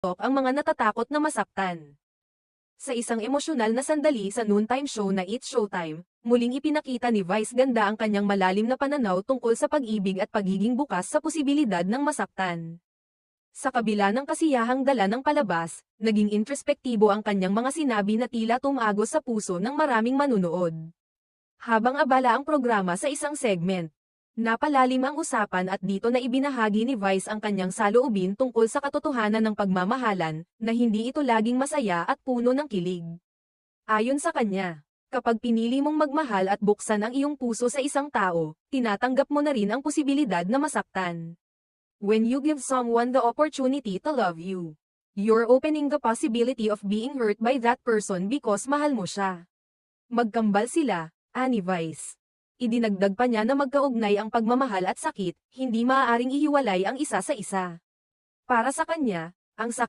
ang mga natatakot na masaktan. Sa isang emosyonal na sandali sa noontime show na It's Showtime, muling ipinakita ni Vice Ganda ang kanyang malalim na pananaw tungkol sa pag-ibig at pagiging bukas sa posibilidad ng masaktan. Sa kabila ng kasiyahang dala ng palabas, naging introspektibo ang kanyang mga sinabi na tila tumagos sa puso ng maraming manunood. Habang abala ang programa sa isang segment, napalalim ang usapan at dito na ibinahagi ni Vice ang kanyang saloobin tungkol sa katotohanan ng pagmamahalan, na hindi ito laging masaya at puno ng kilig. Ayon sa kanya, kapag pinili mong magmahal at buksan ang iyong puso sa isang tao, tinatanggap mo na rin ang posibilidad na masaktan. When you give someone the opportunity to love you, you're opening the possibility of being hurt by that person because mahal mo siya. Magkambal sila, ani Vice. Idinagdag pa niya na magkaugnay ang pagmamahal at sakit, hindi maaaring ihiwalay ang isa sa isa. Para sa kanya, ang sakit